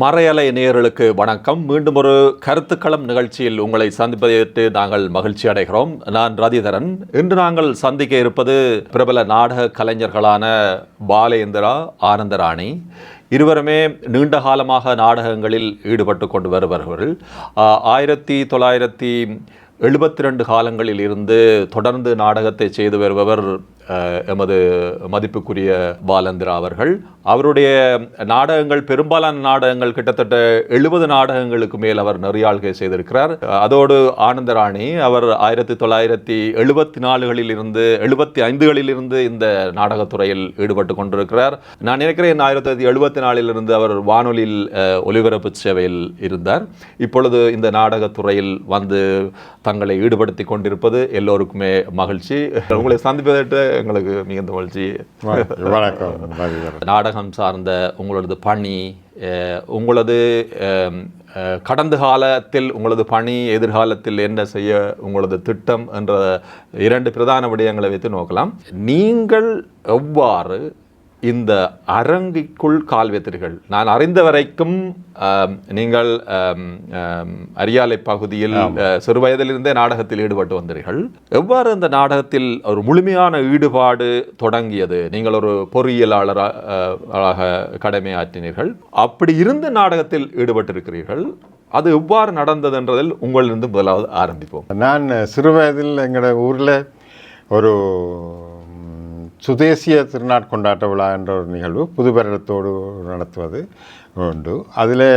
மறையலை நேயர்களுக்கு வணக்கம். மீண்டும் ஒரு கருத்துக்களம் நிகழ்ச்சியில் உங்களை சந்திப்பதற்கு நாங்கள் மகிழ்ச்சி அடைகிறோம். நான் ரதிதரன். இன்று நாங்கள் சந்திக்க இருப்பது பிரபல நாடக கலைஞர்களான பாலேந்திரா ஆனந்தராணி. இருவருமே நீண்ட காலமாக நாடகங்களில் ஈடுபட்டு கொண்டு வருபவர்கள். ஆயிரத்தி தொள்ளாயிரத்தி எழுபத்தி ரெண்டு காலங்களில் இருந்து தொடர்ந்து நாடகத்தை செய்து வருபவர் எமது மதிப்புக்குரிய பாலந்திரா அவர்கள். அவருடைய நாடகங்கள் பெரும்பாலான நாடகங்கள் கிட்டத்தட்ட எழுபது நாடகங்களுக்கு மேல் அவர் நெறியாள்கை செய்திருக்கிறார். அதோடு ஆனந்தராணி அவர் ஆயிரத்தி தொள்ளாயிரத்தி எழுபத்தி நாலுகளில் இருந்து எழுபத்தி ஐந்துகளில் இருந்து இந்த நாடகத்துறையில் ஈடுபட்டு கொண்டிருக்கிறார். நான் நினைக்கிறேன் ஆயிரத்தி தொள்ளாயிரத்தி எழுபத்தி நாலிலிருந்து அவர் வானொலியில் ஒலிபரப்பு சேவையில் இருந்தார். இப்பொழுது இந்த நாடகத்துறையில் வந்து தங்களை ஈடுபடுத்தி கொண்டிருப்பது எல்லோருக்குமே மகிழ்ச்சி. உங்களை சந்திப்பதற்கு எங்களுக்கு மிகுந்த மகிழ்ச்சி. வணக்கம் நாடகம் சார்ந்த உங்களது பணி உங்களது கடந்த காலத்தில் உங்களது பணி எதிர்காலத்தில் என்ன செய்ய உங்களது திட்டம் என்ற இரண்டு பிரதான விடயங்களை வைத்து நோக்கலாம். நீங்கள் எவ்வாறு இந்த அரங்கிற்குள் கால் வைத்தீர்கள். நான் அறிந்த வரைக்கும் நீங்கள் அரியாலை பகுதியில் சிறு வயதிலிருந்தே நாடகத்தில் ஈடுபட்டு வந்தீர்கள். எவ்வாறு இந்த நாடகத்தில் ஒரு முழுமையான ஈடுபாடு தொடங்கியது? நீங்கள் ஒரு பொறியியலாளராக கடமையாற்றினீர்கள் அப்படி இருந்த நாடகத்தில் ஈடுபட்டிருக்கிறீர்கள். அது எவ்வாறு நடந்தது என்றதில் உங்களிலிருந்து முதலாவது ஆரம்பிப்போம். நான் சிறு வயதில் எங்களோட ஊரில் ஒரு சுதேசிய திருநாட்கொண்டாட்ட விழா என்ற ஒரு நிகழ்வு புது வருடத்தோடு நடத்துவது உண்டு. அதில்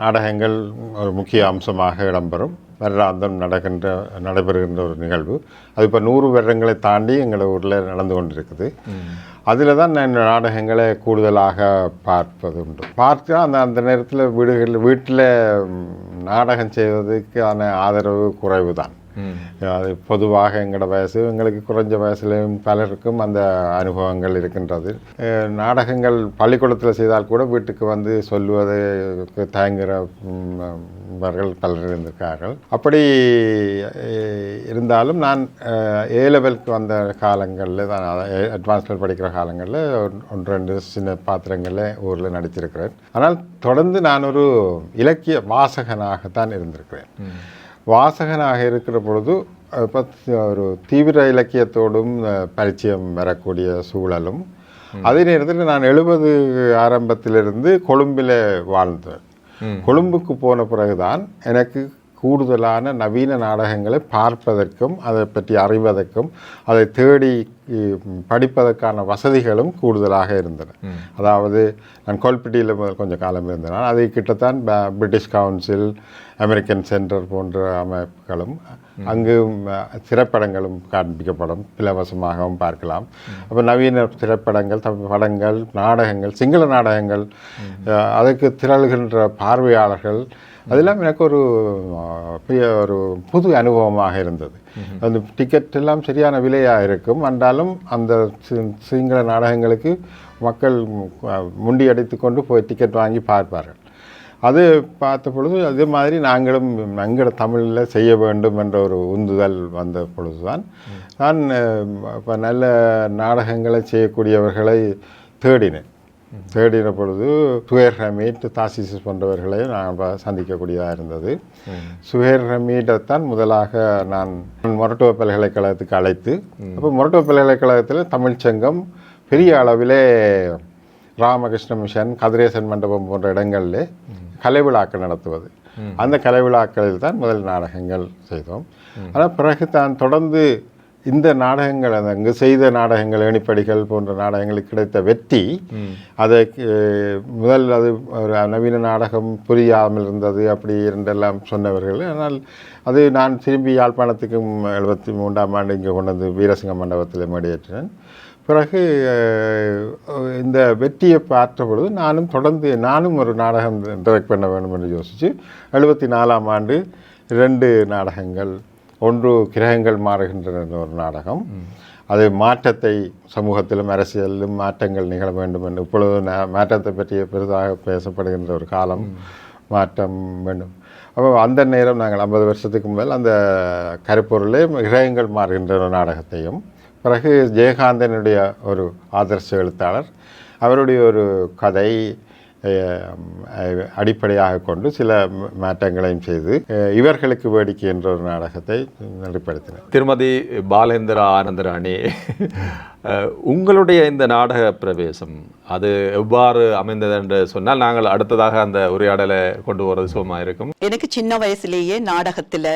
நாடகங்கள் ஒரு முக்கிய அம்சமாக இடம்பெறும். வருடாந்தம் நடக்கின்ற நடைபெறுகின்ற ஒரு நிகழ்வு. அது இப்போ நூறு வருடங்களை தாண்டி எங்கள் ஊரில் நடந்து கொண்டிருக்குது. அதில் தான் நான் நாடகங்களை கூடுதலாக பார்ப்பது உண்டு. பார்த்தா அந்த அந்த நேரத்தில் வீடுகளில் வீட்டில் நாடகம் செய்வதற்கான ஆதரவு குறைவு தான் அது பொதுவாக எங்களோட வயசு எங்களுக்கு குறைஞ்ச வயசுலேயும் பலருக்கும் அந்த அனுபவங்கள் இருக்கின்றது. நாடகங்கள் பள்ளிக்கூடத்தில் செய்தால் கூட வீட்டுக்கு வந்து சொல்லுவதற்கு தயங்குகிற பலர் இருந்திருக்கார்கள். அப்படி இருந்தாலும் நான் ஏ லெவலுக்கு வந்த காலங்களில் தான் அட்வான்ஸ் படிக்கிற காலங்களில் ஒன்று ரெண்டு சின்ன பாத்திரங்களில் ஊரில் நடித்திருக்கிறேன். ஆனால் தொடர்ந்து நான் ஒரு இலக்கிய வாசகனாகத்தான் இருந்திருக்கிறேன். வாசகனாக இருக்கிற பொழுது பத்- ஒரு தீவிர இலக்கியத்தோடும் பரிச்சயம் வரக்கூடிய சூழலும். அதே நேரத்தில் நான் எழுபது ஆரம்பத்திலிருந்து கொழும்பில் வாழ்ந்தேன். கொழும்புக்கு போன பிறகுதான் எனக்கு கூடுதலான நவீன நாடகங்களை பார்ப்பதற்கும் அதை பற்றி அறிவதற்கும் அதை தேடி படிப்பதற்கான வசதிகளும் கூடுதலாக இருந்தன. அதாவது நான் கோல்பிட்டியில் முதல் கொஞ்சம் காலம் இருந்தேன். அதை கிட்டத்தான் பிரிட்டிஷ் கவுன்சில் அமெரிக்கன் சென்டர் போன்ற அமைப்புகளும் அங்கு திரைப்படங்களும் காண்பிக்கப்படும். இலவசமாகவும் பார்க்கலாம். அப்போ நவீன திரைப்படங்கள் தமிழ் படங்கள் நாடகங்கள் சிங்கள நாடகங்கள் அஹ், அதற்கு திரள்கின்ற பார்வையாளர்கள் அதெல்லாம் எனக்கு ஒரு பெரிய ஒரு புது அனுபவமாக இருந்தது. அந்த டிக்கெட் எல்லாம் சரியான விலையாக இருக்கும். என்றாலும் அந்த சிங்கள நாடகங்களுக்கு மக்கள் முண்டி அடித்து கொண்டு போய் டிக்கெட் வாங்கி பார்ப்பார்கள். அது பார்த்த பொழுது அதே மாதிரி நாங்களும் எங்களோட தமிழில் செய்ய வேண்டும் என்ற ஒரு உந்துதல் வந்த பொழுதுதான் நான் இப்போ நல்ல நாடகங்களை செய்யக்கூடியவர்களை தேடினேன். தேடின பொழுது சுஹேர் ஹமீட் தாசிசஸ் போன்றவர்களை நான் சந்திக்கக்கூடியதாக இருந்தது. சுஹேர் ஹமீடைத்தான் முதலாக நான் மொரட்டுவ பல்கலைக்கழகத்துக்கு அழைத்து அப்போ மொரட்டுவ பல்கலைக்கழகத்தில் தமிழ்ச்சங்கம் பெரிய அளவிலே ராமகிருஷ்ண மிஷன் கதிரேசன் மண்டபம் போன்ற இடங்களில் கலை விழாக்கள் நடத்துவது. அந்த கலை விழாக்களில் தான் முதல் நாடகங்கள் செய்தோம். ஆனால் பிறகு தான் தொடர்ந்து இந்த நாடகங்கள் அந்த அங்கு செய்த நாடகங்கள் ஏணிப்படிகள் போன்ற நாடகங்களுக்கு கிடைத்த வெற்றி அதை முதல் அது ஒரு நவீன நாடகம் புரியாமல் இருந்தது அப்படி இரண்டெல்லாம் சொன்னவர்கள். ஆனால் அது நான் திரும்பி யாழ்ப்பாணத்துக்கும் எழுபத்தி மூன்றாம் ஆண்டு இங்கே கொண்டு வந்து வீரசிங்க மண்டபத்தில் மேடையேற்றினேன். பிறகு இந்த வெற்றியை பார்த்த பொழுது நானும் தொடர்ந்து நானும் ஒரு நாடகம் டைரக்ட் பண்ண வேண்டும் என்று யோசித்து எழுபத்தி நாலாம் ஆண்டு ரெண்டு நாடகங்கள் ஒன்று கிரகங்கள் மாறுகின்றன ஒரு நாடகம். அது மாற்றத்தை சமூகத்திலும் அரசியலிலும் மாற்றங்கள் நிகழ வேண்டும் என்று இப்பொழுது ந மாற்றத்தை பற்றி பெரிதாக பேசப்படுகின்ற ஒரு காலம் மாற்றம் வேண்டும். அப்போ அந்த நேரம் நாங்கள் ஐம்பது வருஷத்துக்கு முதல் அந்த கருப்பொருளே கிரகங்கள் மாறுகின்ற ஒரு நாடகத்தையும் பிறகு ஜெயகாந்தனுடைய ஒரு ஆதர்ச எழுத்தாளர் அவருடைய ஒரு கதை அடிப்படையாக கொண்டு சில மாற்றங்களையும் செய்து இவர்களுக்கு வேடிக்கை என்ற ஒரு நாடகத்தை நடைப்படுத்தினார் திருமதி பாலேந்திரா ஆனந்தராணி உங்களுடைய இந்த நாடக பிரவேசம் அது எவ்வாறு அமைந்தது என்று சொன்னால் நாங்கள் அடுத்ததாக அந்த உரையாடலை கொண்டு போகிறது சுகமாக இருக்கும் எனக்கு சின்ன வயசுலேயே நாடகத்தில்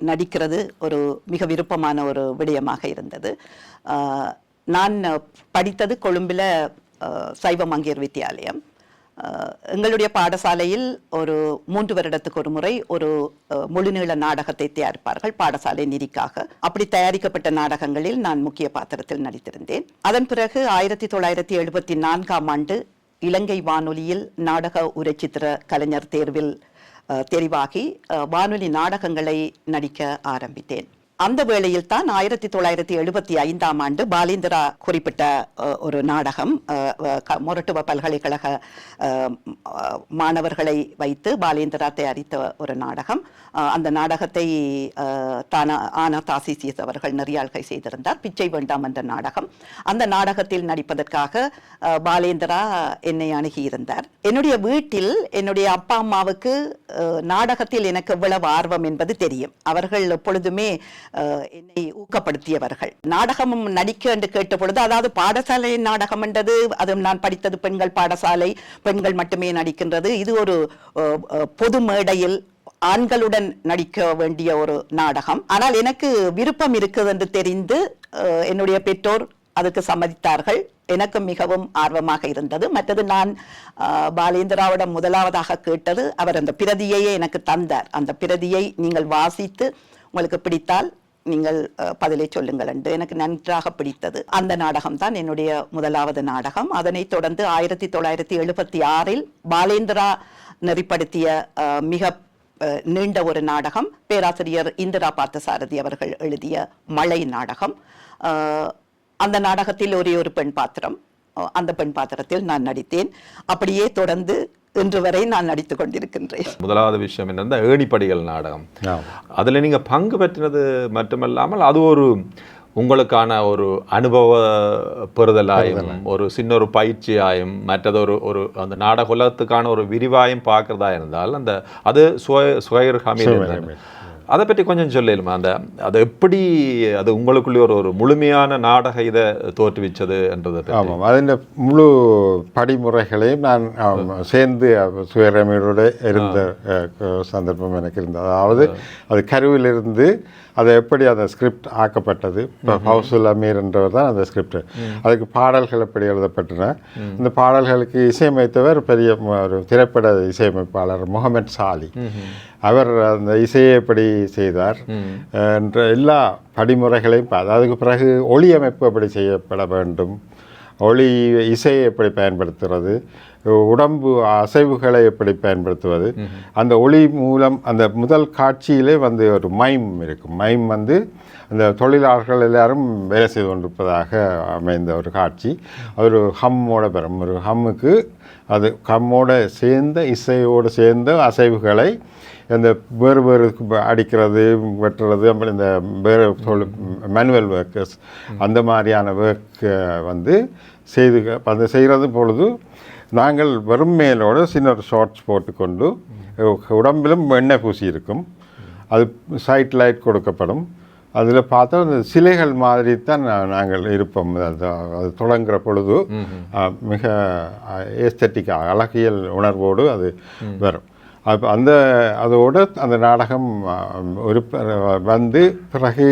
நடிக்கிறது ஒரு மிக விருப்பமான ஒரு விடயமாக இருந்தது. நான் படித்தது கொழும்பில் சைவ மங்கையர் வித்தியாலயம் எங்களுடைய பாடசாலையில் ஒரு மூன்று வருடத்துக்கு ஒரு முறை ஒரு முழுநீள நாடகத்தை தயாரிப்பார்கள் பாடசாலை நிதிக்காக அப்படி தயாரிக்கப்பட்ட நாடகங்களில் நான் முக்கிய பாத்திரத்தில் நடித்திருந்தேன். அதன் பிறகு ஆயிரத்தி தொள்ளாயிரத்தி எழுபத்தி நான்காம் ஆண்டு இலங்கை வானொலியில் நாடக உரைச்சித்திர கலைஞர் தேர்வில் தெரிவாகி வானொலி நாடகங்களை நடிக்க ஆரம்பித்தேன். அந்த வேளையில் தான் ஆயிரத்தி தொள்ளாயிரத்தி எழுபத்தி ஐந்தாம் ஆண்டு பாலேந்திரா குறிப்பிட்ட ஒரு நாடகம் மொரட்டுவ பல்கலைக்கழக மாணவர்களை வைத்து பாலேந்திரா தயாரித்த ஒரு நாடகம். அந்த நாடகத்தை தான தானா ஆனா தாசிசியஸ் அவர்கள் நெறியாள்கை செய்திருந்தார். பிச்சை வேண்டாம் என்ற நாடகம். அந்த நாடகத்தில் நடிப்பதற்காக பாலேந்திரா என்னை அணுகியிருந்தார். என்னுடைய வீட்டில் என்னுடைய அப்பா அம்மாவுக்கு நாடகத்தில் எனக்கு எவ்வளவு ஆர்வம் என்பது தெரியும். அவர்கள் எப்பொழுதுமே என்னை ஊக்கப்படுத்தியவர்கள். நாடகமும் நடிக்க என்று கேட்ட பொழுது அதாவது பாடசாலை நாடகம் என்றது அதுவும் நான் படித்தது பெண்கள் பாடசாலை பெண்கள் மட்டுமே நடிக்கின்றது. இது ஒரு பொது மேடையில் ஆண்களுடன் நடிக்க வேண்டிய ஒரு நாடகம். ஆனால் எனக்கு விருப்பம் இருக்குது என்று தெரிந்து என்னுடைய பெற்றோர் அதுக்கு சம்மதித்தார்கள். எனக்கு மிகவும் ஆர்வமாக இருந்தது. மற்றது நான் பாலேந்திராவிடம் முதலாவதாக கேட்டது அவர் அந்த பிரதியையே எனக்கு தந்தார். அந்த பிரதியை நீங்கள் வாசித்து உங்களுக்கு பிடித்தால் நீங்கள் பதிலை சொல்லுங்கள் என்று எனக்கு நன்றாக பிடித்தது. அந்த நாடகம் தான் என்னுடைய முதலாவது நாடகம். அதனைத் தொடர்ந்து ஆயிரத்தி தொள்ளாயிரத்தி எழுபத்தி ஆறில் பாலேந்திரா நெறிப்படுத்திய மிக நீண்ட ஒரு நாடகம் பேராசிரியர் இந்திரா பார்த்தசாரதி அவர்கள் எழுதிய மழை நாடகம். அந்த நாடகத்தில் ஒரே ஒரு பெண் பாத்திரம் அந்த பெண் பாத்திரத்தில் நான் நடித்தேன். அப்படியே தொடர்ந்து இன்று வரை நான் நடித்துக் கொண்டிருக்கின்றேன். முதலாவது விஷயம் என்னன்னா ஏணிப்படிகள் நாடகம். அதில் நீங்கள் பங்கு பெற்றினது மட்டுமல்லாமல் அது ஒரு உங்களுக்கான ஒரு அனுபவ பெறுதலாயும் ஒரு சின்ன ஒரு பயிற்சியாயும் மற்றது ஒரு ஒரு அந்த நாடக உலகத்துக்கான ஒரு விரிவாயும் பார்க்கறதா இருந்தால் அந்த அது சுய சுயர் ஹமீர் அதை பற்றி கொஞ்சம் சொல்லலுமா அந்த அது எப்படி அது உங்களுக்குள்ளே ஒரு ஒரு முழுமையான நாடக இதை தோற்றுவிச்சது என்றதை. ஆமாம். அதில் முழு படிமுறைகளையும் நான் சேர்ந்து சுயரமையோட இருந்த சந்தர்ப்பம் எனக்கு இருந்தது. அதாவது அது கருவிலிருந்து அதை எப்படி அந்த ஸ்கிரிப்ட் ஆக்கப்பட்டது? இப்போ ஹவுசுல் அமீர் என்றவர் தான் அந்த ஸ்கிரிப்ட் அதுக்கு பாடல்கள் எப்படி எழுதப்பட்டன? இந்த பாடல்களுக்கு இசையமைத்தவர் பெரிய ஒரு திரைப்பட இசையமைப்பாளர் முகமது சாலி. அவர் அந்த இசையை எப்படி செய்தார்? என்ற எல்லா படிமுறைகளையும் அதுக்கு பிறகு ஒளி அமைப்பு எப்படி செய்யப்பட வேண்டும்? ஒளி இசையை எப்படி பயன்படுத்துறது? உடம்பு அசைவுகளை எப்படி பயன்படுத்துவது? அந்த ஒளி மூலம் அந்த முதல் காட்சியிலே வந்து ஒரு மைம் இருக்கும். மைம் வந்து அந்த தொழிலாளர்கள் எல்லாரும் வேலை செய்து கொண்டிருப்பதாக அமைந்த ஒரு காட்சி. ஒரு ஹம்மோட பெறும் ஒரு ஹம்முக்கு அது ஹம்மோட சேர்ந்த இசையோடு சேர்ந்த அசைவுகளை இந்த வேறு வேறு அடிக்கிறது வெட்டுறது அப்புறம் இந்த வேறு தொழில் மேனுவல் ஒர்க்கர்ஸ் அந்த மாதிரியான ஒர்க் வந்து செய்து அந்த செய்கிறது பொழுது நாங்கள் வெறும் மேலோடு சின்ன ஷார்ட்ஸ் போட்டுக்கொண்டு உடம்பிலும் எண்ணெய் பூசி இருக்கும் அது சைட் லைட் கொடுக்கப்படும். அதில் பார்த்தா அந்த சிலைகள் மாதிரி தான் நாங்கள் இருப்போம். அது அது தொடங்குற பொழுது மிக ஏஸ்தட்டிக்காக அழகியல் உணர்வோடு அது வரும். அப்போ அந்த அதோடு அந்த நாடகம் ஒரு வந்து பிறகு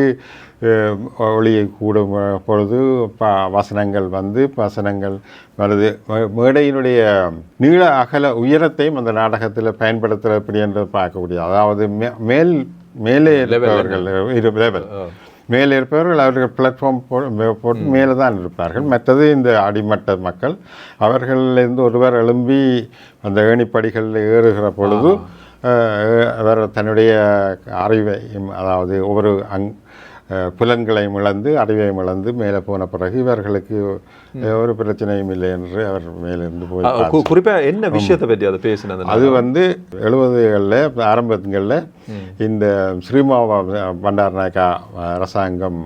ஒளியை கூடும் பொழுது ப வசனங்கள் வந்து வசனங்கள் வருது. மேடையினுடைய நீள அகல உயரத்தையும் அந்த நாடகத்தில் பயன்படுத்துகிற எப்படி என்று பார்க்க முடியாது அதாவது மே- மேல் மேலே இருப்பவர்கள் இரு லெவல் மேலே இருப்பவர்கள் அவர்கள் பிளாட்ஃபார்ம் போட்டு மேலே தான் இருப்பார்கள். மற்றது இந்த அடிமட்ட மக்கள் அவர்களிலிருந்து ஒருவர் எழும்பி அந்த ஏணிப்படிகளில் ஏறுகிற பொழுது அவர் தன்னுடைய அறிவை அதாவது ஒவ்வொரு அங் புலன்களையும் இழந்து அறிவையும் இழந்து மேலே போன பிறகு இவர்களுக்கு ஒரு பிரச்சனையும் இல்லை என்று அவர் மேலிருந்து போய் அஹ், கு- குறிப்பா என்ன விஷயத்தை பற்றி அதை பேசினது? அது வந்து எழுபதுகளில் ஆரம்பங்களில் இந்த ஸ்ரீமாவா பண்டாரநாயக்கா அரசாங்கம்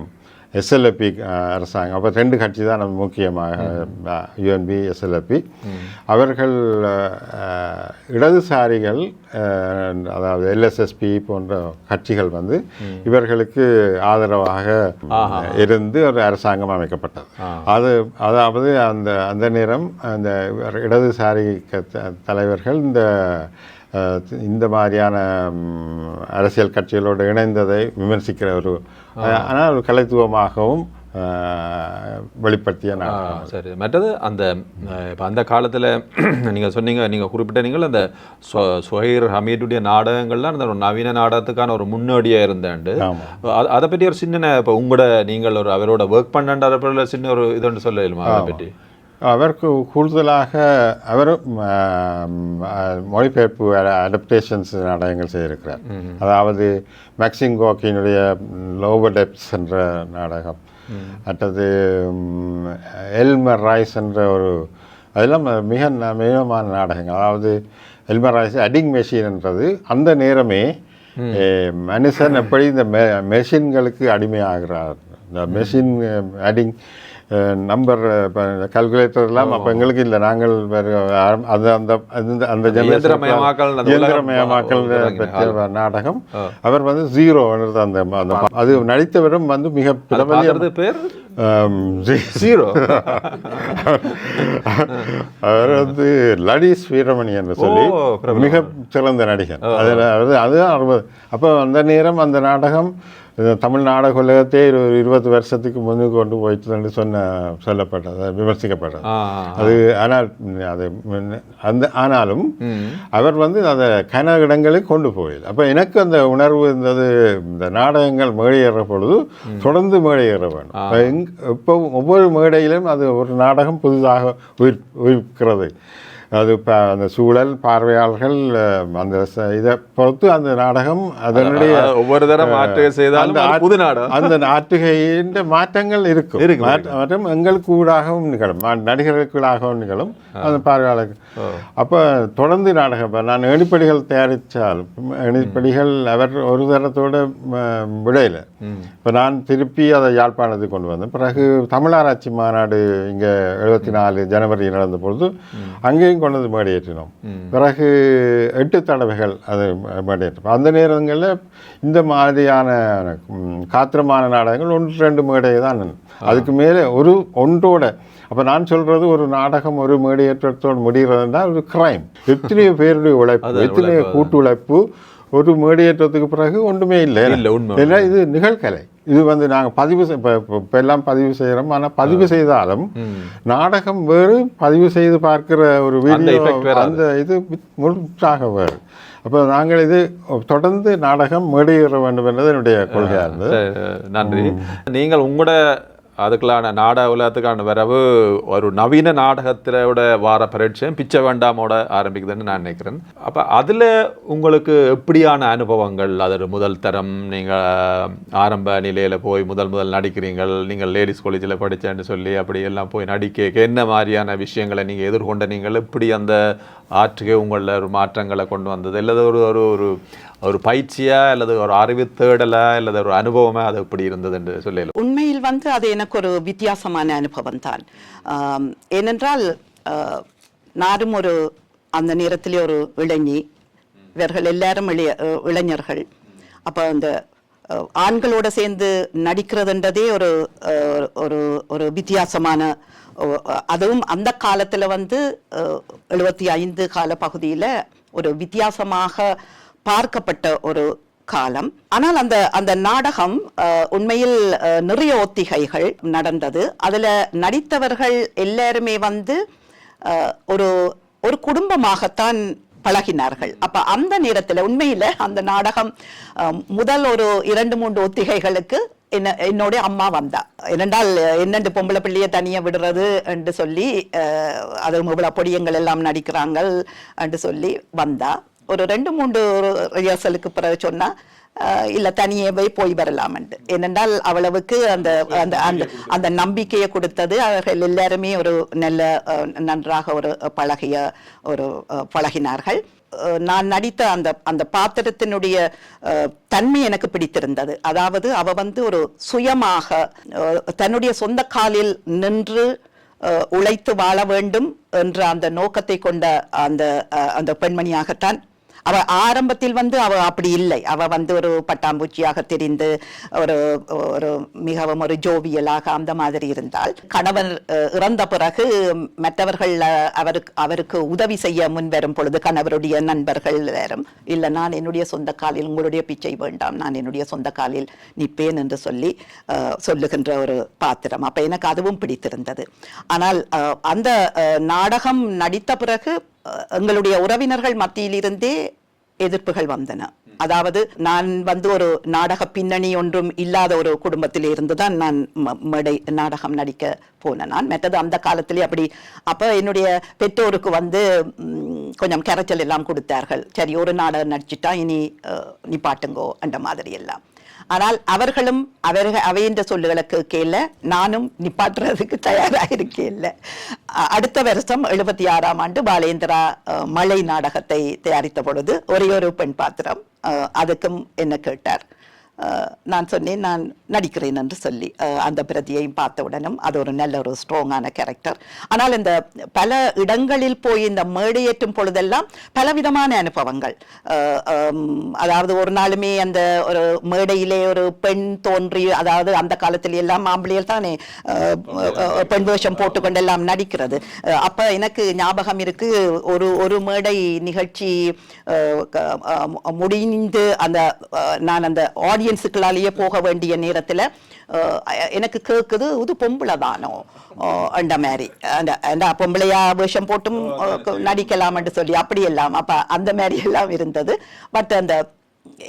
எஸ்எல்எப்பி அரசாங்கம். அப்போ ரெண்டு கட்சி தான் நம்ம முக்கியமாக யுஎன்பி எஸ்எல்எப்பி அவர்கள் இடதுசாரிகள் அதாவது எல்எஸ்எஸ்பி போன்ற கட்சிகள் வந்து இவர்களுக்கு ஆதரவாக இருந்து ஒரு அரசாங்கம் அமைக்கப்பட்டது. அது அதாவது அந்த அந்த நேரம் அந்த இடதுசாரி தலைவர்கள் இந்த இந்த மாதிரியான அரசியல் கட்சிகளோடு இணைந்ததை விமர்சிக்கிற ஒரு ஆனால் ஒரு கலைத்துவமாகவும் வெளிப்படுத்திய சரி. மற்றது அந்த இப்ப அந்த காலத்துல நீங்க சொன்னீங்க நீங்க குறிப்பிட்ட நீங்கள் அந்த சுஹைர் ஹமீதுடைய நாடகங்கள்லாம் அந்த ஒரு நவீன நாடகத்துக்கான ஒரு முன்னோடியா இருந்தேன்டு ஆமா. அ- அதை பற்றி ஒரு சின்ன இப்போ உங்களோட நீங்கள் ஒரு அவரோட ஒர்க் பண்ணன்ற சின்ன ஒரு இது ஒன்று சொல்ல இயலுமா அதை பற்றி அவருக்கு கூடுதலாக அவர் மொழிபெயர்ப்பு அடப்டேஷன்ஸ் நாடகங்கள் செய்திருக்கிறார். அதாவது மேக்சிம் கோக்கினுடைய லோவர் டெப்ஸ் என்ற நாடகம். அடுத்தது எல்மர் ராய்ஸ் என்ற ஒரு அதெல்லாம் மிக ந- மிகமான நாடகங்கள். அதாவது எல்மர் ராய்ஸ் அடிங் மெஷின்ன்றது அந்த நேரமே மனுஷன் எப்படி இந்த மெ- மெஷின்களுக்கு அடிமையாகிறார்? இந்த மெஷின் அடிங் நம்பர் கால்குலேட்டர்லாம் அப்போ எங்களுக்கு இல்லை. நாங்கள் அது அந்த அந்த இயந்திரமயமாக்கல், நாடகம். அவர் வந்து ஜீரோ அந்த அந்த அது நடித்தவரும் வந்து மிக பேர்? ஜீரோ அவர் வந்து லடிஸ் வீரமணி என்று சொல்லி. மிக சிறந்த நடிகர். அதில் அது அதுதான் அறுபது. அப்போ அந்த நேரம் அந்த நாடகம் இந்த தமிழ் நாடக உலகத்தே ஒரு இருபது வருஷத்துக்கு முன்னுக்கு கொண்டு போயிட்டு சொன்ன சொல்லப்பட்டது விமர்சிக்கப்பட்டது. அது ஆனால் அது அந்த ஆனாலும் அவர் வந்து அதை கன இடங்களுக்கு கொண்டு போயில் அப்போ எனக்கு அந்த உணர்வு இருந்தது இந்த நாடகங்கள் மேடையேற பொழுது தொடர்ந்து மேடையேற எங் இப்போ ஒவ்வொரு மேடையிலும் அது ஒரு நாடகம் புதிதாக உயிர் உயிர்க்கிறது. அது இப்போ அந்த சூழல் பார்வையாளர்கள் அந்த இதை பொறுத்து அந்த நாடகம் அதனுடைய ஒவ்வொரு தரம் அது ஆட்- புது நாடகம். அந்த நாட்டுகையின் மாற்றங்கள் இருக்கும். இருக்கு, மாற்ற- மற்றும் எங்களுக்கு ஊடாகவும் நிகழும். நடிகர்களுக்குள்ளாகவும் நிகழும். அந்த பார்வையாளருக்கு அப்போ தொடர்ந்து நாடகம் இப்ப நான் ஏணிப்படிகள் தயாரித்தால் ஏணிப்படிகள் அவர் ஒரு தரத்தோட விடையில. இப்போ நான் திருப்பி அதை யாழ்ப்பாணத்துக்கு கொண்டு வந்தேன். பிறகு தமிழாராய்ச்சி மாநாடு இங்கே எழுபத்தி நாலு ஜனவரி நடந்த பொழுது அங்கேயும் கொண்டு வந்து மேடையேற்றினோம். பிறகு எட்டு தடவைகள் அது மேடையேற்றோம் அந்த நேரங்களில் இந்த மாதிரியான காத்திரமான நாடகங்கள் ஒன்று ரெண்டு மேடை தான் அதுக்கு மேலே ஒரு ஒன்றோட அப்போ நான் சொல்றது ஒரு நாடகம் ஒரு மேடையேற்றத்தோடு முடிகிறதுனா ஒரு கிரைம் எத்தனையோ பேருடைய உழைப்பு எத்தனையோ கூட்டு உழைப்பு ஒரு மேடையேற்றத்துக்கு பிறகு ஒன்றுமே இல்லை. இல்ல, உண்மை. ஏன்னா இது நிகழ்கலை. இது வந்து நாங்கள் பதிவு இப்ப- எல்லாம் பதிவு செய்கிறோம் ஆனால் பதிவு செய்தாலும் நாடகம் வேறு பதிவு செய்து பார்க்கிற ஒரு வீடியோ. அந்த இது முழுற்றாக வேறு. அப்போ நாங்கள் இது தொடர்ந்து நாடகம் மேடையேற வேண்டும் என்பது என்னுடைய கொள்கையாக இருந்தது நன்றி. நீங்கள் உங்களோட அதுக்குள்ளான நாடக உலகத்துக்கான வரவு ஒரு நவீன நாடகத்திலோட வார பரீட்சையும் பிச்சை வேண்டாமோட ஆரம்பிக்குதுன்னு நான் நினைக்கிறேன். அப்போ அதில் உங்களுக்கு எப்படியான அனுபவங்கள்? அது ஒரு முதல் தரம் நீங்கள் ஆரம்ப நிலையில் போய் முதல் முதல் நடிக்கிறீங்கள் நீங்கள் லேடிஸ் காலேஜில் படித்தேன்னு சொல்லி அப்படி எல்லாம் போய் நடிக்க என்ன மாதிரியான விஷயங்களை நீங்கள் எதிர்கொண்ட நீங்கள்? எப்படி அந்த ஆற்றுகை உங்களில் ஒரு மாற்றங்களை கொண்டு வந்தது. அல்லது ஒரு ஒரு ஒரு ஒரு பயிற்சியா அல்லது ஒரு அறிவு தேடலா அல்லது ஒரு அனுபவமா அது எப்படி இருந்தது என்று சொல்லல உண்மையில் வந்து அது எனக்கு ஒரு வித்தியாசமான அனுபவம் தான். ஏனென்றால் நானும் ஒரு அந்த நேரத்திலே ஒரு இளைஞி. இவர்கள் எல்லாரும் இளைய இளைஞர்கள். அப்போ அந்த ஆண்களோட சேர்ந்து நடிக்கிறதுன்றதே ஒரு ஒரு ஒரு வித்தியாசமான அதுவும் அந்த காலத்தில் வந்து எழுபத்தி ஐந்து கால பகுதியில் ஒரு வித்தியாசமாக பார்க்கப்பட்ட ஒரு காலம். ஆனால் அந்த அந்த நாடகம் உண்மையில் நிறைய ஒத்திகைகள் நடந்தது. அதில் நடித்தவர்கள் எல்லாருமே வந்து ஒரு ஒரு குடும்பமாகத்தான் பழகினார்கள். அப்ப அந்த நேரத்துல உண்மையில அந்த நாடகம் முதல் ஒரு இரண்டு மூன்று ஒத்திகைகளுக்கு என்ன என்னோட அம்மா வந்தா. என்னென்றால் என்னென்று பொம்பளை பிள்ளைய தனியா விடுறது என்று சொல்லி அது இவ்வளவு பொடியங்கள் எல்லாம் நடிக்கிறாங்க என்று சொல்லி வந்தா. ஒரு ரெண்டு மூன்று ரிஹர்சலுக்கு பிறகு சொன்னா இல்லை இல்ல தனியே போய் போய் வரலாம்ண்டு ஏனென்றால் அவ்வளவுக்கு அந்த அந்த அந்த அந்த நம்பிக்கையை கொடுத்தது அவர்கள் எல்லாருமே ஒரு நல்ல நன்றாக ஒரு பழகிய ஒரு பழகினார்கள். நான் நடித்த அந்த அந்த பாத்திரத்தினுடைய தன்மை எனக்கு பிடித்திருந்தது. அதாவது அவ வந்து ஒரு சுயமாக தன்னுடைய சொந்த காலில் நின்று உழைத்து வாழ வேண்டும் என்ற அந்த நோக்கத்தை கொண்ட அந்த அஹ், அந்த பெண்மணியாகத்தான் அவ ஆரம்பத்தில் வந்து அவ அப்படி இல்லை. அவ வந்து ஒரு பட்டாம்பூச்சியாக தெரிந்து ஒரு ஒரு மிகவும் ஒரு ஜோவியலாக அந்த மாதிரி இருந்தால் கணவர் அஹ், இறந்த பிறகு மற்றவர்கள் அவருக்கு அவருக்கு உதவி செய்ய முன்வரும் பொழுது கணவருடைய நண்பர்கள் எல்லாரும் இல்லை நான் என்னுடைய சொந்த காலில் உங்களுடைய பிச்சை வேண்டாம். நான் என்னுடைய சொந்த காலில் நிற்பேன் என்று சொல்லி அஹ், சொல்லுகின்ற ஒரு பாத்திரம். அப்ப எனக்கு அதுவும் பிடித்திருந்தது. ஆனால் அஹ், அந்த அஹ், நாடகம் நடித்த பிறகு எங்களுடைய உறவினர்கள் மத்தியிலிருந்தே எதிர்ப்புகள் வந்தன. அதாவது நான் வந்து ஒரு நாடக பின்னணி ஒன்றும் இல்லாத ஒரு குடும்பத்தில் இருந்து தான் நான் ம- மேடை நாடகம் நடிக்க போனேன் நான். மற்றது அந்த காலத்திலே அப்படி அப்போ என்னுடைய பெற்றோருக்கு வந்து கொஞ்சம் கரைச்சல் எல்லாம் கொடுத்தார்கள். சரி ஒரு நாடகம் நடிச்சிட்டா இனி அஹ், நிப்பாட்டுங்கோ அந்த மாதிரி எல்லாம். ஆனால் அவர்களும் அவர்கள் அவையின்ற சொல்லுகளுக்கு கேள்ல நானும் நிப்பாட்டுறதுக்கு தயாராக இருக்கேன் அடுத்த வருஷம் எழுபத்தி ஆறாம் ஆண்டு பாலேந்திரா மழை நாடகத்தை தயாரித்த பொழுது ஒரே ஒரு பெண் பாத்திரம் அதுக்கும் என்ன கேட்டார்? நான் சொன்னேன் நான் நடிக்கிறேன் என்று சொல்லி அந்த பிரதியையும் பார்த்த உடனும் அது ஒரு நல்ல ஒரு ஸ்ட்ராங்கான கேரக்டர் ஆனால் இந்த பல இடங்களில் போய் இந்த மேடையேற்றும் பொழுதெல்லாம் பலவிதமான அனுபவங்கள். அதாவது ஒரு நாளுமே அந்த ஒரு மேடையிலே ஒரு பெண் தோன்றி அதாவது அந்த காலத்தில் எல்லாம் ஆம்பளையில் தானே பெண் வேஷம் போட்டுக்கொண்டெல்லாம் நடிக்கிறது. அஹ், அப்ப எனக்கு ஞாபகம் இருக்கு ஒரு ஒரு மேடை நிகழ்ச்சி முடிந்து அந்த நான் அந்த ஆடியன்ஸுக்களாலேயே போக வேண்டிய நேரத்துல எனக்கு கேட்குது இது பொம்பளை தானோ? அந்த மாதிரி. அந்த அந்த பொம்பளையா வேஷம் போட்டும் நடிக்கலாம்னு சொல்லி அப்படி எல்லாம். அப்ப அந்த மாதிரி எல்லாம் இருந்தது. பட் அந்த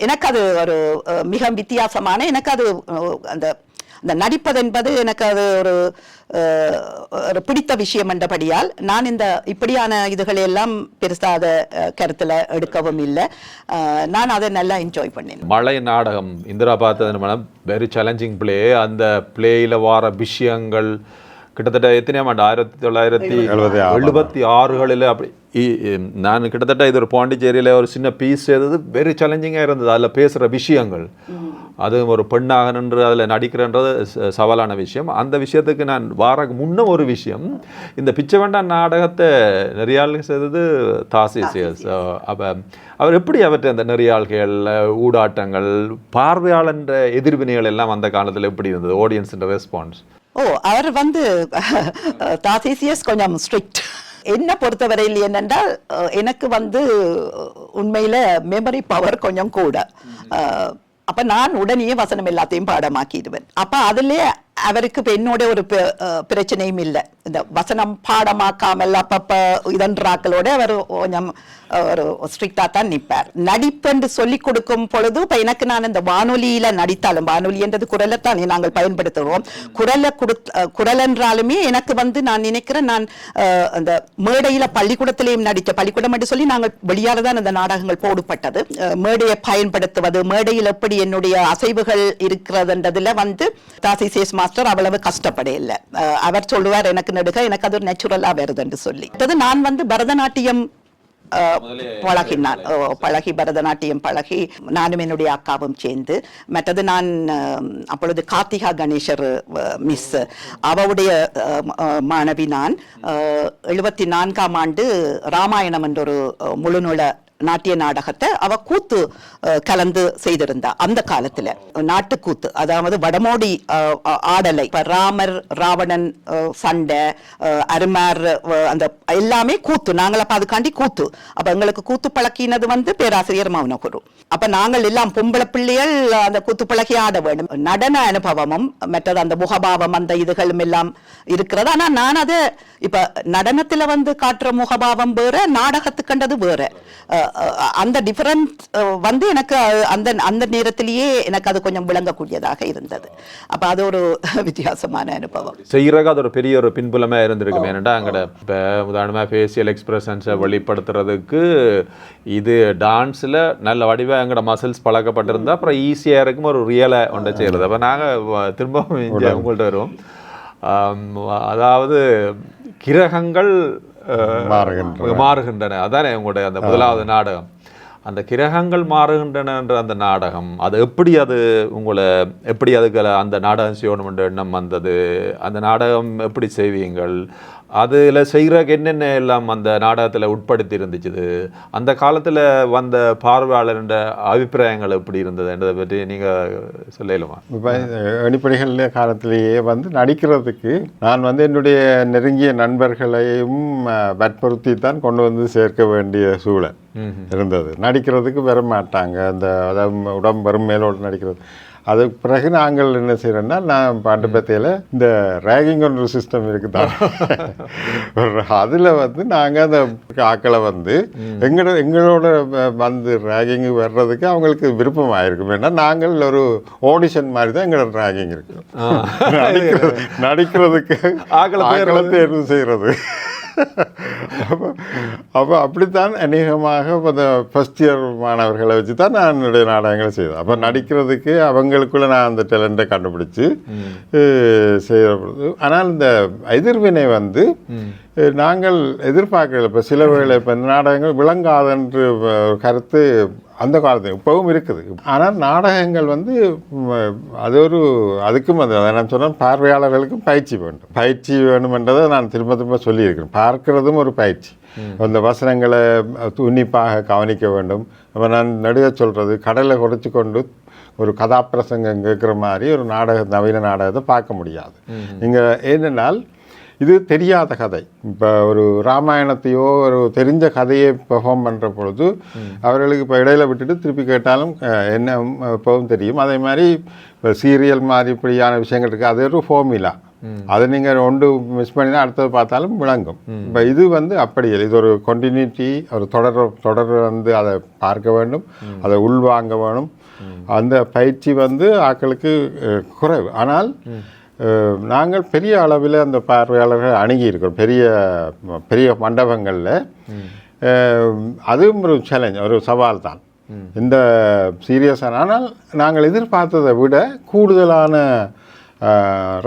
எனக்கு அது ஒரு மிக வித்தியாசமான எனக்கு அது அந்த அந்த நடிப்பது என்பது எனக்கு அது ஒரு ஒரு பிடித்த விஷயம் என்றபடியால் நான் இந்த இப்படியான இதுகளை எல்லாம் பெருசா அதை அஹ், கருத்துல எடுக்கவும் இல்லை. நான் அதை நல்லா என்ஜாய் பண்ணேன். மழை நாடகம் இந்திரா பார்த்தது மேடம்? வெரி சேலஞ்சிங் பிளே அந்த பிளேயில் வர விஷயங்கள் கிட்டத்தட்ட எத்தனையாம் ஆண்டு? ஆயிரத்தி தொள்ளாயிரத்தி எழுபத்தி ஆறுகளில் அப்படி நான் கிட்டத்தட்ட இது ஒரு பாண்டிச்சேரியில் ஒரு சின்ன பீஸ் செய்தது வெரி சேலஞ்சிங்காக இருந்தது. அதில் பேசுகிற விஷயங்கள். அது ஒரு பெண்ணாக நின்று அதில் நடிக்கிறன்றது சவாலான விஷயம். அந்த விஷயத்துக்கு நான் வாரக்கு முன்ன ஒரு விஷயம். இந்த பிச்சை வேண்டாம் நாடகத்தை நெறியாளுக்கு செய்தது தாசி சேல்ஸ். அப்போ அவர் எப்படி அவற்றை அந்த நெறியாள்கள் ஊடாட்டங்கள் பார்வையாளன்ற எதிர்வினைகள் எல்லாம் அந்த காலத்தில் எப்படி இருந்தது? ஆடியன்ஸ் ரெஸ்பான்ஸ் ஓ அவர் வந்து தாசிசியஸ் கொஞ்சம் ஸ்ட்ரிக்ட் என்ன பொறுத்தவரையில் என்னென்றால் எனக்கு வந்து உண்மையில மெமரி பவர் கொஞ்சம் கூட. அப்ப நான் உடனே வசனம் எல்லாத்தையும் பாடமாக்கிடுவேன். அப்ப அதுல அவருக்கு பெண்ணோட என்னோட ஒரு பிரச்சனையும் இல்லை. இந்த வசனம் பாடமாக்காமல் அப்பப்ப இதன்றாக்களோட அவர் கொஞ்சம் ஒரு ஸ்ட்ரிக்டா தான் நிற்பார் நடிப்பென்று சொல்லிக் கொடுக்கும் பொழுது இப்ப எனக்கு நான் இந்த வானொலியில நடித்தாலும் வானொலி என்றது தான் நாங்கள் பயன்படுத்துகிறோம். குரலை கொடுத் குரல் என்றாலுமே எனக்கு வந்து நான் நினைக்கிறேன் நான் அந்த மேடையில் பள்ளிக்கூடத்திலேயும் நடித்த பள்ளிக்கூடம் என்று சொல்லி நாங்கள் வெளியால தான் அந்த நாடகங்கள் போடப்பட்டது. மேடையை பயன்படுத்துவது மேடையில் எப்படி என்னுடைய அசைவுகள் இருக்கிறதுன்றதுல வந்து தாசி சேஸ் மாஸ்டர் அவ்வளவு கஷ்டப்பட இல்லை. அவர் சொல்லுவார் எனக்கு நடுக எனக்கு அது ஒரு வருது என்று சொல்லி. நான் வந்து பரதநாட்டியம் பழகினான் பழகி பரதநாட்டியம் பழகி நானும் என்னுடைய அக்காவும் சேர்ந்து மற்றது நான் அப்பொழுது கார்த்திகா கணேசர் மிஸ் அவருடைய மாணவி நான். எழுபத்தி நான்காம் ஆண்டு ராமாயணம் என்ற ஒரு முழுநூல நாட்டிய நாடகத்தை அவ கூத்து கலந்து செய்திருந்தா அந்த காலத்துல. நாட்டுக்கூத்து அதாவது வடமோடி அஹ், ஆடலை. ராமர் ராவணன் சண்டை அருமார் அந்த எல்லாமே கூத்து. நாங்கள் அப்ப அதுக்காண்டி கூத்து. அப்ப எங்களுக்கு கூத்து பழக்கினது வந்து பேராசிரியர் மௌனகுரு. அப்ப நாங்கள் எல்லாம் பொம்பளை பிள்ளைகள் அந்த கூத்து பழகி ஆட வேண்டும். நடன அனுபவமும் மற்றது அந்த முகபாவம் அந்த இதுகளும் எல்லாம் இருக்கிறது. ஆனா நான் அதை இப்ப நடனத்துல வந்து காட்டுற முகபாவம் வேற நாடகத்துக்கண்டது வேற. அந்த டிஃபரன்ஸ் வந்து எனக்கு அந்த அந்த நேரத்திலேயே எனக்கு அது கொஞ்சம் விளங்கக்கூடியதாக இருந்தது. அப்ப அது ஒரு வித்தியாசமான அனுபவம். செய்கிறக்கு அது ஒரு பெரிய ஒரு பின்புலமாக இருந்திருக்கும். ஏன்னா அங்கட இப்போ உதாரணமாக ஃபேஷியல் எக்ஸ்பிரஷன்ஸை வெளிப்படுத்துறதுக்கு இது டான்ஸில் நல்ல வடிவாக எங்கட மசில்ஸ் பழக்கப்பட்டிருந்தா அப்புறம் ஈஸியாக இருக்கும் ஒரு ரியலாக ஒன்றை செய்கிறது அப்போ நாங்கள் திரும்பவும் உங்கள்கிட்ட வருவோம் அதாவது கிரகங்கள் மாறுகின்றன. மாறுகின்றன. அதானே உங்களுடைய அந்த முதலாவது நாடகம். அந்த கிரகங்கள் மாறுகின்றன என்ற அந்த நாடகம் அது எப்படி அது உங்களை எப்படி அதுக்கு அந்த நாடகம் செய்யணும் என்ற எண்ணம் வந்தது? அந்த நாடகம் எப்படி செய்வீங்கள்? அதில் செய்கிறக்கு என்னென்ன எல்லாம் அந்த நாடகத்தில் உட்படுத்தி இருந்துச்சு அந்த காலத்தில் வந்த பார்வையாளர்ன்ற அபிப்பிராயங்கள் எப்படி இருந்ததுன்றதை பற்றி நீங்கள் சொல்லலுமா? இப்போ அடிப்படைகளில் காலத்திலேயே வந்து நடிக்கிறதுக்கு நான் வந்து என்னுடைய நெருங்கிய நண்பர்களையும் வற்புறுத்தி தான் கொண்டு வந்து சேர்க்க வேண்டிய சூழல் இருந்தது. நடிக்கிறதுக்கு வர மாட்டாங்க. அந்த அதாவது உடம்பு வரும் மேலோடு நடிக்கிறது. அதுக்கு பிறகு நாங்கள் என்ன செய்கிறோன்னா நான் பாட்டு பத்தியில் இந்த ரேகிங் ஒரு சிஸ்டம் இருக்குதான் அதில் வந்து நாங்கள் அந்த ஆக்களை வந்து எங்களோட எங்களோட வந்து ரேகிங் வர்றதுக்கு அவங்களுக்கு விருப்பம் ஆயிருக்கும் ஏன்னா நாங்கள் ஒரு ஆடிஷன் மாதிரி தான் எங்களோட ரேகிங் இருக்கு. நடிக்கிறது நடிக்கிறதுக்கு ஆக்களை ஆக்களை தேர்வு செய்கிறது அப்போ அப்போ அப்படித்தான் அநேகமாக இப்போ இந்த ஃபஸ்ட் இயர் மாணவர்களை வச்சு தான் நான் என்னுடைய நாடகங்களை செய்தேன். அப்போ நடிக்கிறதுக்கு அவங்களுக்குள்ள நான் அந்த டேலண்ட்டை கண்டுபிடிச்சு செய்கிற பொழுது ஆனால் இந்த எதிர்வினை வந்து நாங்கள் எதிர்பார்க்கல இப்போ சில வேளை இப்போ இந்த நாடகங்கள் விளங்காதென்று கருத்து அந்த காலத்தில் இப்போவும் இருக்குது. ஆனால் நாடகங்கள் வந்து அது ஒரு அதுக்கும் அது நான் சொன்னேன் பார்வையாளர்களுக்கும் பயிற்சி வேண்டும். பயிற்சி வேணுமென்றதை நான் திரும்ப திரும்ப சொல்லியிருக்கிறேன். பார்க்கிறதும் ஒரு பயிற்சி. அந்த வசனங்களை உன்னிப்பாக கவனிக்க வேண்டும். அப்போ நான் நடுக சொல்கிறது கடலை குறைச்சி கொண்டு ஒரு கதாப்பிரசங்கம் கேட்குற மாதிரி ஒரு நாடக நவீன நாடகத்தை பார்க்க முடியாது. நீங்கள் ஏனென்றால் இது தெரியாத கதை. இப்போ ஒரு ராமாயணத்தையோ ஒரு தெரிஞ்ச கதையை பெர்ஃபார்ம் பண்ணுற பொழுது அவர்களுக்கு இப்போ இடையில விட்டுட்டு திருப்பி கேட்டாலும் என்ன இப்போவும் தெரியும். அதே மாதிரி இப்போ சீரியல் மாதிரி இப்படியான விஷயங்கள் இருக்குது அது ஒரு ஃபார்முலா அதை நீங்கள் ஒன்று மிஸ் பண்ணினா அடுத்தது பார்த்தாலும் விளங்கும். இப்போ இது வந்து அப்படி இல்லை. இது ஒரு கண்டினியூட்டி ஒரு தொடர் தொடர் வந்து அதை பார்க்க வேண்டும். அதை உள்வாங்க வேணும். அந்த பயிற்சி வந்து ஆட்களுக்கு அஹ், குறைவு. ஆனால் நாங்கள் பெரிய அளவில் அந்த பார்வையாளர்கள் அணுகி இருக்கிறோம். பெரிய பெரிய மண்டபங்களில். அதுவும் ஒரு சேலஞ்ச் ஒரு சவால் தான். இந்த சீரியஸான ஆனால் நாங்கள் எதிர்பார்த்ததை விட கூடுதலான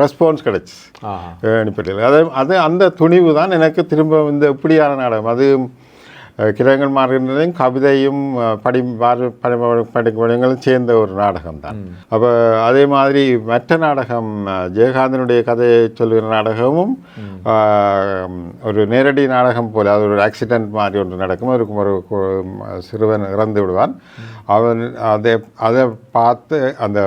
ரெஸ்பான்ஸ் கிடைச்சி. அனுப்பிட்டு அது அது அந்த துணிவு தான் எனக்கு திரும்ப இந்த இப்படியான நாடகம். அது கிரகங்கள் மாறுகின்றதையும் கவிதையும் படி பாரு படி படிக்கங்களும் சேர்ந்த ஒரு நாடகம் தான். அப்போ அதே மாதிரி மற்ற நாடகம் ஜெயகாந்தனுடைய கதையை சொல்லுகிற நாடகமும் ஒரு நேரடி நாடகம் போல அது ஒரு ஆக்சிடென்ட் மாதிரி ஒன்று நடக்கும். ஒரு ஒரு சிறுவன் இறந்து விடுவான். அவன் அதை அதை பார்த்து அந்த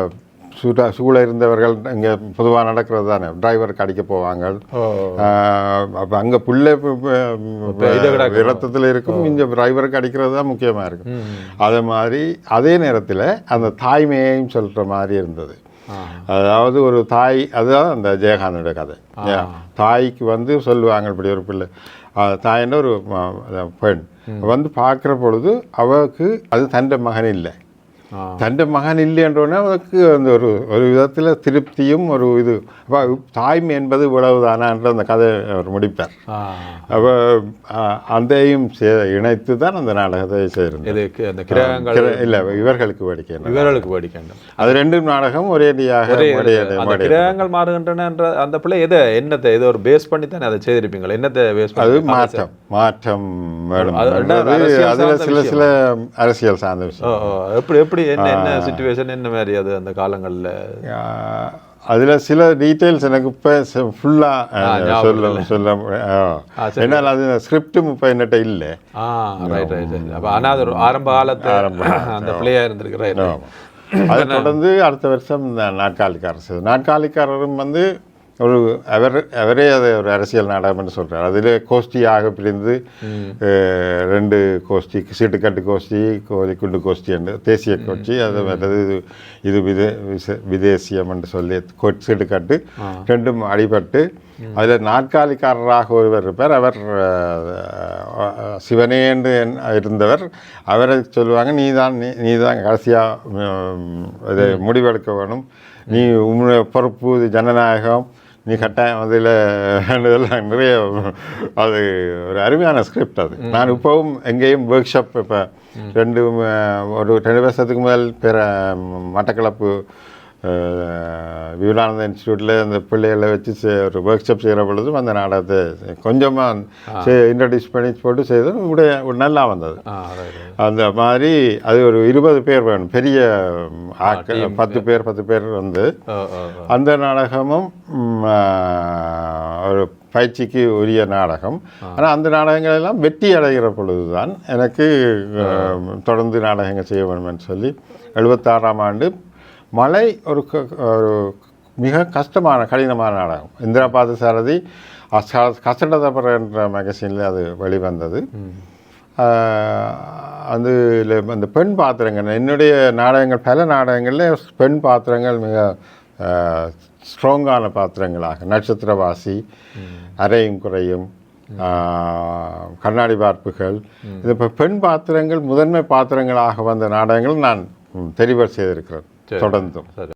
சூழ சூழ இருந்தவர்கள் இங்கே பொதுவாக நடக்கிறது தானே. டிரைவருக்கு அடிக்க போவாங்க. அப்போ அங்கே புள்ளை இது கிடக்கும். ரத்தத்தில் இருக்கும். இங்கே டிரைவருக்கு அடிக்கிறது தான் முக்கியமாக இருக்கும். அதே மாதிரி அதே நேரத்தில் அந்த தாய்மையையும் சொல்கிற மாதிரி இருந்தது. அதாவது ஒரு தாய் அதுதான் அந்த ஜெயகாந்தனுடைய கதை? தாய்க்கு வந்து சொல்லுவாங்க இப்படி ஒரு பிள்ளை. தாயின்னு ஒரு பெண். வந்து பார்க்குற பொழுது அவருக்கு அது தൻ്റെ மகன் இல்லை. தൻ്റെ மகன் இல்லைன்றோடனே அவருக்கு அந்த ஒரு ஒரு விதத்தில் திருப்தியும் ஒரு இது அப்போ தாய்மை என்பது இவ்வளவுதானான்ற அந்த கதை அவர் முடிப்பார் அப்போ அதையும் இணைத்து தான் அந்த நாடகத்தை கிரகங்கள் இல்லை இவர்களுக்கு வேடிக்கை இவர்களுக்கு வேடிக்கணும் அது ரெண்டும் நாடகம் ஒரேடியாக ஒரே கிரகங்கள் மாறுகின்றன அந்த பிள்ளை எதை என்னத்தை ஏதோ ஒரு பேஸ் பண்ணி தானே அதை செய்திருப்பீங்களா என்னத்தை பேஸ் அது மாற்றம் மாற்றம் வேணும் அதில் சில சில அரசியல் சார்ந்த விஷயம் எப்படி எப்படி என்ன என்ன சுச்சுவேஷன் என்ன மாதிரி அது அந்த காலங்கள்ல? அதில் சில டீட்டெயில்ஸ் எனக்கு இப்போ ஃபுல்லாக சொல்ல சொல்ல. ஏன்னால் அது ஸ்கிரிப்டும் இப்போ என்னட்ட இல்லை. ரைட் ரைட் அப்ப ஆனா அது ஒரு ஆரம்ப காலத்து அந்த பிள்ளையா இருந்திருக்கு ரைட் அதை தொடர்ந்து அடுத்த வருஷம் செய்தது நாட்காலிக்காரரும் வந்து ஒரு அவர் அவரே அதை ஒரு அரசியல் நாடகம் என்று சொல்கிறார் அதில் கோஷ்டியாக பிரிந்து ரெண்டு கோஷ்டி சீட்டுக்கட்டு கோஷ்டி கோழி குண்டு கோஷ்டி என்று தேசிய கோஷ்டி அது மற்றது இது இது விதே விச- விதேசியம் என்று சொல்லி சீட்டுக்கட்டு ரெண்டும் அடிபட்டு அதில் நாற்காலிக்காரராக ஒருவர் இருப்பார். அவர் சிவனே என்று என்- இருந்தவர். அவரை சொல்லுவாங்க நீ தான் நீ தான் கடைசியாக இதை முடிவெடுக்க வேணும். நீ உன்னுடைய பொறுப்பு இது ஜனநாயகம். நீ கட்டாயம் அதில் இதெல்லாம் நிறைய அது ஒரு அருமையான ஸ்கிரிப்ட் அது. நான் இப்போவும் எங்கேயும் ஒர்க் ஷாப் இப்போ ரெண்டு ஒரு ரெண்டு வருஷத்துக்கு முதல் பிற மட்டக்களப்பு விவேகானந்தா இன்ஸ்டியூட்டில் அந்த பிள்ளைகளை வச்சு ஒரு ஒர்க் ஷாப் செய்கிற பொழுதும் அந்த நாடகத்தை கொஞ்சமாக இன்ட்ரடியூஸ் பண்ணி போட்டு செய்தது உடைய நல்லா வந்தது. அந்த மாதிரி அது ஒரு இருபது பேர் வேணும் பெரிய ஆட்கள் பத்து பேர் பத்து பேர் வந்து. அந்த நாடகமும் ஒரு பயிற்சிக்கு உரிய நாடகம். ஆனால் அந்த நாடகங்கள் எல்லாம் வெற்றி அடைகிற பொழுதுதான் எனக்கு ஆ, தொடர்ந்து நாடகங்கள் செய்ய வேணும்னு சொல்லி எழுபத்தாறாம் ஆண்டு மலை ஒரு க- ஒரு மிக கஷ்டமான கடினமான நாடகம். இந்திரா பாதசாரதி கசடதபர என்ற மேகசினில் அது வெளிவந்தது. அது அந்த பெண் பாத்திரங்கள் என்னுடைய நாடகங்கள் பல நாடகங்களில் பெண் பாத்திரங்கள் மிக ஸ்ட்ராங்கான பாத்திரங்களாக. நட்சத்திரவாசி அரையும் குறையும் கண்ணாடி பார்ப்புகள். இது இப்போ பெண் பாத்திரங்கள் முதன்மை பாத்திரங்களாக வந்த நாடகங்கள் நான் தெரிவு செய்திருக்கிறேன். தொடர்ந்தும் சரி